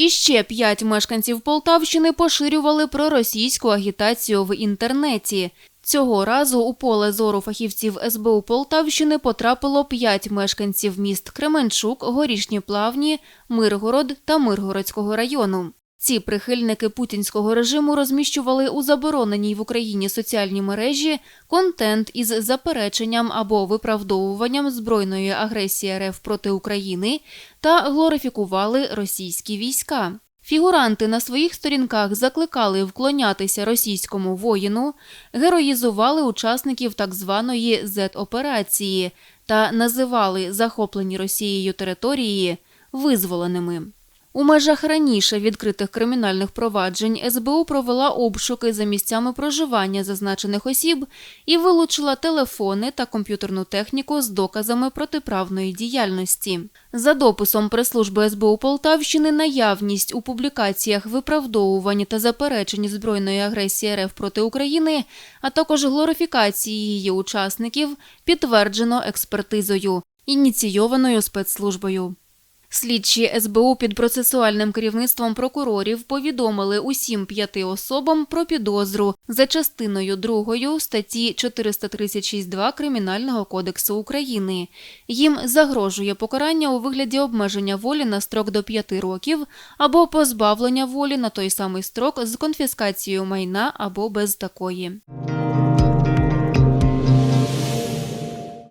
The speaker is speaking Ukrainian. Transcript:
І ще п'ять мешканців Полтавщини поширювали проросійську агітацію в інтернеті. Цього разу у поле зору фахівців СБУ Полтавщини потрапило п'ять мешканців міст Кременчук, Горішні Плавні, Миргород та Миргородського району. Ці прихильники путінського режиму розміщували у забороненій в Україні соціальній мережі контент із запереченням або виправдовуванням збройної агресії РФ проти України та глорифікували російські війська. Фігуранти на своїх сторінках закликали вклонятися російському воїну, героїзували учасників так званої Z-операції та називали захоплені Росією території визволеними. У межах раніше відкритих кримінальних проваджень СБУ провела обшуки за місцями проживання зазначених осіб і вилучила телефони та комп'ютерну техніку з доказами протиправної діяльності. За дописом прес-служби СБУ Полтавщини, наявність у публікаціях виправдовувань та заперечень збройної агресії РФ проти України, а також глорифікації її учасників підтверджено експертизою, ініційованою спецслужбою. Слідчі СБУ під процесуальним керівництвом прокурорів повідомили усім п'яти особам про підозру за частиною 2 статті 436.2 Кримінального кодексу України. Їм загрожує покарання у вигляді обмеження волі на строк до 5 років або позбавлення волі на той самий строк з конфіскацією майна або без такої.